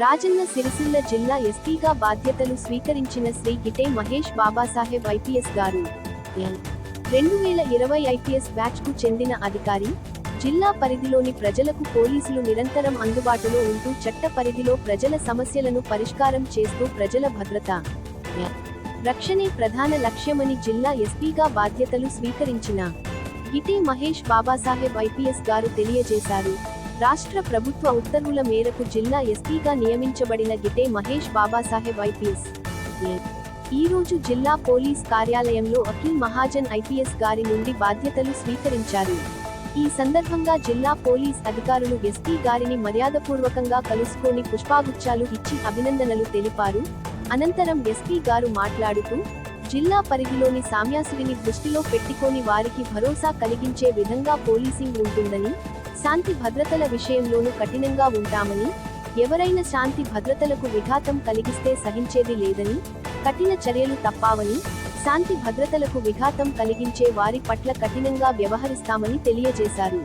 రాజన్న సిరిసిల్ల జిల్లా ఎస్పీగా బాధ్యతలు స్వీకరించిన శ్రీ గిటే మహేష్ బాబాసాహెబ్ ఐపీఎస్ గారు. రెండు వేల ఇరవై ఐపీఎస్ బ్యాచ్కు చెందిన అధికారి జిల్లా పరిధిలోని ప్రజలకు పోలీసులు నిరంతరం అందుబాటులో ఉంటూ చట్ట పరిధిలో ప్రజల సమస్యలను పరిష్కారం చేస్తూ ప్రజల భద్రత. రక్షణే ప్రధాన లక్ష్యమని జిల్లా ఎస్పీగా బాధ్యతలు స్వీకరించిన గిటే మహేష్ బాబాసాహెబ్ ఐపీఎస్ గారు తెలియజేశారు. రాష్ట్ర ప్రభుత్వ ఉత్తర్వుల మేరకు జిల్లా ఎస్పీగా నియమించబడిన గిటే మహేష్ బాబాసాహెబ్ ఐపీఎస్. ఈ రోజు జిల్లా పోలీస్ కార్యాలయంలో అఖిల్ మహాజన్ ఐపీఎస్ గారి నుండి బాధ్యతలు స్వీకరించారు. ఈ సందర్భంగా జిల్లా పోలీస్ అధికారులు ఎస్పీ గారిని మర్యాదపూర్వకంగా కలుసుకొని పుష్పాగుచ్చాలు ఇచ్చి అభినందనలు తెలిపారు. అనంతరం ఎస్పీ గారు మాట్లాడుతూ జిల్లా పరిధిలోని సామ్యాసుడిని దృష్టిలో పెట్టుకొని వారికి భరోసా కలిగించే విధంగా పోలీసింగ్ ఉంటుందని శాంతి భద్రతల విషయంలోనూ కఠినంగా ఉంటామని ఎవరైనా శాంతి భద్రతలకు విఘాతం కలిగిస్తే సహించేది లేదని కఠిన చర్యలు తప్పావని శాంతి భద్రతలకు విఘాతం కలిగించే వారి పట్ల కఠినంగా వ్యవహరిస్తామని తెలియజేశారు.